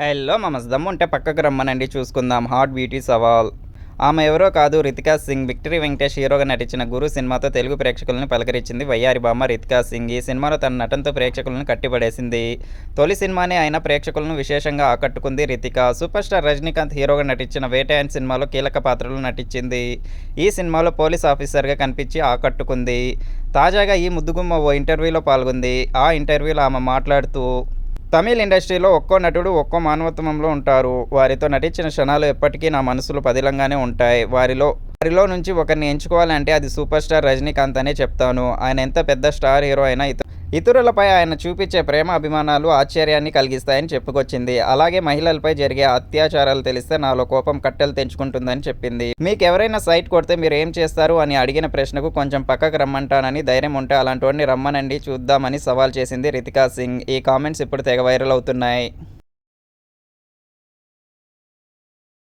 Hello మమస్ దమ్ము ఉంటే పక్కకు రమ్మనండి చూసుకుందాం. హాట్ బ్యూటీ సవాల్. ఆమె ఎవరో కాదు రితికా సింగ్. విక్టరీ వెంకటేష్ హీరోగా నటించిన గురు సినిమాతో తెలుగు ప్రేక్షకులను పలకరించింది వయ్యారి బామ్మ రితికా సింగ్. ఈ సినిమాలో తన నటనతో ప్రేక్షకులను కట్టిపడేసింది. తొలి సినిమానే అయినా ప్రేక్షకులను విశేషంగా ఆకట్టుకుంది రితిక. సూపర్ స్టార్ రజనీకాంత్ హీరోగా నటించిన వేటాయన్ సినిమాలో కీలక పాత్రలు నటించింది. ఈ సినిమాలో పోలీస్ ఆఫీసర్గా కనిపించి ఆకట్టుకుంది. తాజాగా ఈ ముద్దుగుమ్మ ఓ ఇంటర్వ్యూలో పాల్గొంది. ఆ ఇంటర్వ్యూలో ఆమె మాట్లాడుతూ తమిళ్ ఇండస్ట్రీలో ఒక్కో నటుడు ఒక్కో మానవత్వంలో ఉంటారు. వారితో నటించిన క్షణాలు ఎప్పటికీ నా మనసులో పదిలంగానే ఉంటాయి. వారిలో వారిలో నుంచి ఒకరిని ఎంచుకోవాలంటే అది సూపర్ స్టార్ రజనీకాంత్ అనే చెప్తాను. ఆయన ఎంత పెద్ద స్టార్ హీరో అయినా ఇత- ఇతరులపై ఆయన చూపించే ప్రేమ అభిమానాలు ఆశ్చర్యాన్ని కలిగిస్తాయని చెప్పుకొచ్చింది. అలాగే మహిళలపై జరిగే అత్యాచారాలు తెలిస్తే నాలో కోపం కట్టెలు తెంచుకుంటుందని చెప్పింది. మీకు ఎవరైనా సైట్ కొడితే మీరు ఏం చేస్తారు అని అడిగిన ప్రశ్నకు కొంచెం పక్కకు రమ్మంటానని ధైర్యం ఉంటే అలాంటి వాడిని రమ్మనండి చూద్దామని సవాల్ చేసింది రితికా సింగ్. ఈ కామెంట్స్ ఇప్పుడు తెగ వైరల్ అవుతున్నాయి.